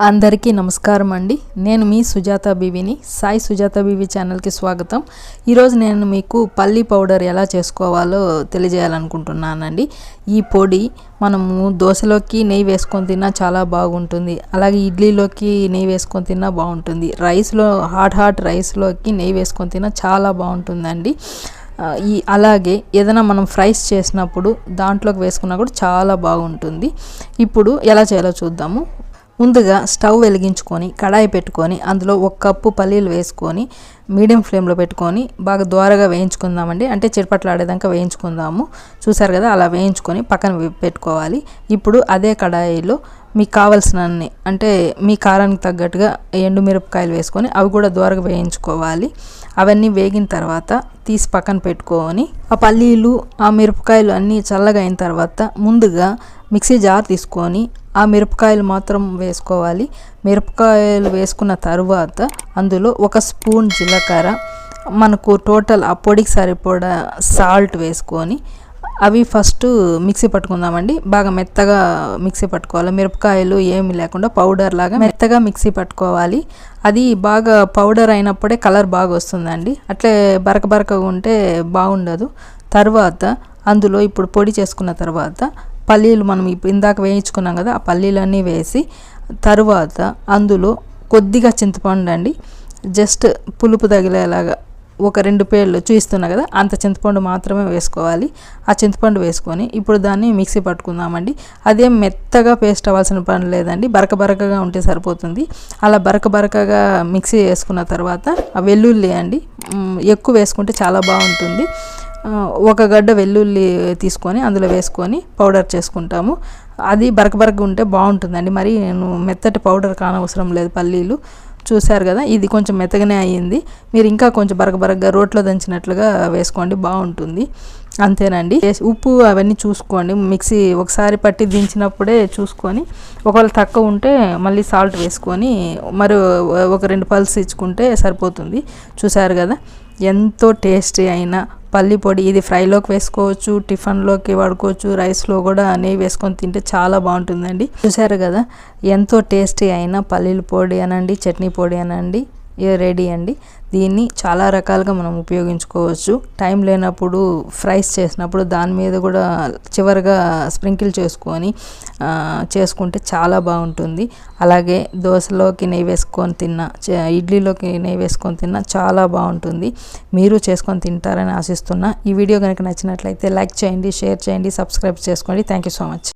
అందరికీ నమస్కారం అండి. నేను మీ సుజాత బీవిని సాయి సుజాత బీవి ఛానల్కి స్వాగతం. ఈరోజు నేను మీకు పల్లి పౌడర్ ఎలా చేసుకోవాలో తెలియజేయాలనుకుంటున్నానండి. ఈ పొడి మనము దోశలోకి నెయ్యి వేసుకొని తిన్నా చాలా బాగుంటుంది. అలాగే ఇడ్లీలోకి నెయ్యి వేసుకొని తిన్నా బాగుంటుంది. రైస్లో హాట్ హాట్ రైస్లోకి నెయ్యి వేసుకొని తిన్నా చాలా బాగుంటుందండి. ఈ అలాగే ఏదైనా మనం ఫ్రైస్ చేసినప్పుడు దాంట్లోకి వేసుకున్నా కూడా చాలా బాగుంటుంది. ఇప్పుడు ఎలా చేయాలో చూద్దాము. ముందుగా స్టవ్ వెలిగించుకొని కడాయి పెట్టుకొని అందులో ఒక కప్పు పల్లీలు వేసుకొని మీడియం ఫ్లేమ్లో పెట్టుకొని బాగా ద్వారగా వేయించుకుందామండి. అంటే చిరపట్లాడేదాకా వేయించుకుందాము. చూసారు కదా అలా వేయించుకొని పక్కన పెట్టుకోవాలి. ఇప్పుడు అదే కడాయిలో మీకు కావలసినన్ని అంటే మీ కారానికి తగ్గట్టుగా ఎండుమిరపకాయలు వేసుకొని అవి కూడా దూరగా వేయించుకోవాలి. అవన్నీ వేగిన తర్వాత తీసి పక్కన పెట్టుకొని ఆ పల్లీలు ఆ మిరపకాయలు అన్నీ చల్లగా అయిన తర్వాత ముందుగా మిక్సీ జార్ తీసుకొని ఆ మిరపకాయలు మాత్రం వేసుకోవాలి. మిరపకాయలు వేసుకున్న తర్వాత అందులో ఒక స్పూన్ జీలకర్ర మనకు టోటల్ ఆ పొడికి సరిపడా సాల్ట్ వేసుకొని అవి ఫస్ట్ మిక్సీ పట్టుకుందామండి. బాగా మెత్తగా మిక్సీ పట్టుకోవాలి. మిరపకాయలు ఏమి లేకుండా పౌడర్ లాగా మెత్తగా మిక్సీ పట్టుకోవాలి. అది బాగా పౌడర్ అయినప్పుడే కలర్ బాగా వస్తుందండి. అట్లే బరక బరకగా ఉంటే బాగుండదు. తర్వాత అందులో ఇప్పుడు పొడి చేసుకున్న తర్వాత పల్లీలు మనం ఇప్పుడు ఇందాక వేయించుకున్నాం కదా ఆ పల్లీలన్నీ వేసి తర్వాత అందులో కొద్దిగా చింతపండు అండి జస్ట్ పులుపు తగిలేలాగా ఒక రెండు పేర్లు చూపిస్తున్నా కదా అంత చింతపండు మాత్రమే వేసుకోవాలి. ఆ చింతపండు వేసుకొని ఇప్పుడు దాన్ని మిక్సీ పట్టుకుందామండి. అదేం మెత్తగా పేస్ట్ అవ్వాల్సిన పని లేదండి. బరక బరకగా ఉంటే సరిపోతుంది. అలా బరక బరకగా మిక్సీ వేసుకున్న తర్వాత ఆ వెల్లుల్లి అండి ఎక్కువ వేసుకుంటే చాలా బాగుంటుంది. ఒక గడ్డ వెల్లుల్లి తీసుకొని అందులో వేసుకొని పౌడర్ చేసుకుంటాము. అది బరక బరక ఉంటే బాగుంటుందండి. మరి నేను మెత్తటి పౌడర్ కానవసరం లేదు పల్లీలు. చూశారు కదా ఇది కొంచెం మెత్తగానే అయ్యింది. మీరు ఇంకా కొంచెం బరక రోట్లో దంచినట్లుగా వేసుకోండి బాగుంటుంది. అంతేనండి. ఉప్పు అవన్నీ చూసుకోండి. మిక్సీ ఒకసారి పట్టి దించినప్పుడే చూసుకొని ఒకవేళ తక్కువ ఉంటే మళ్ళీ సాల్ట్ వేసుకొని మరి ఒక రెండు పల్స్ ఇచ్చుకుంటే సరిపోతుంది. చూశారు కదా? ఎంతో టేస్టీ అయిన పల్లి పొడి. ఇది ఫ్రైలోకి వేసుకోవచ్చు టిఫిన్లోకి వాడుకోవచ్చు రైస్లో కూడా నెయ్యి వేసుకొని తింటే చాలా బాగుంటుందండి. చూసారు కదా ఎంతో టేస్టీ అయిన పల్లీల పొడి అనండి చట్నీ పొడి అనండి. రెడీ అండి. దీన్ని చాలా రకాలుగా మనం ఉపయోగించుకోవచ్చు. టైం లేనప్పుడు ఫ్రైస్ చేసినప్పుడు దాని మీద కూడా చివరిగా స్ప్రింకిల్ చేసుకొని చేసుకుంటే చాలా బాగుంటుంది. అలాగే దోశలోకి నెయ్యి వేసుకొని తిన్నా ఇడ్లీలోకి నెయ్యి వేసుకొని తిన్నా చాలా బాగుంటుంది. మీరు చేసుకొని తింటారని ఆశిస్తున్నా. ఈ వీడియో కనుక నచ్చినట్లయితే లైక్ చేయండి షేర్ చేయండి సబ్స్క్రైబ్ చేసుకోండి. Thank you so much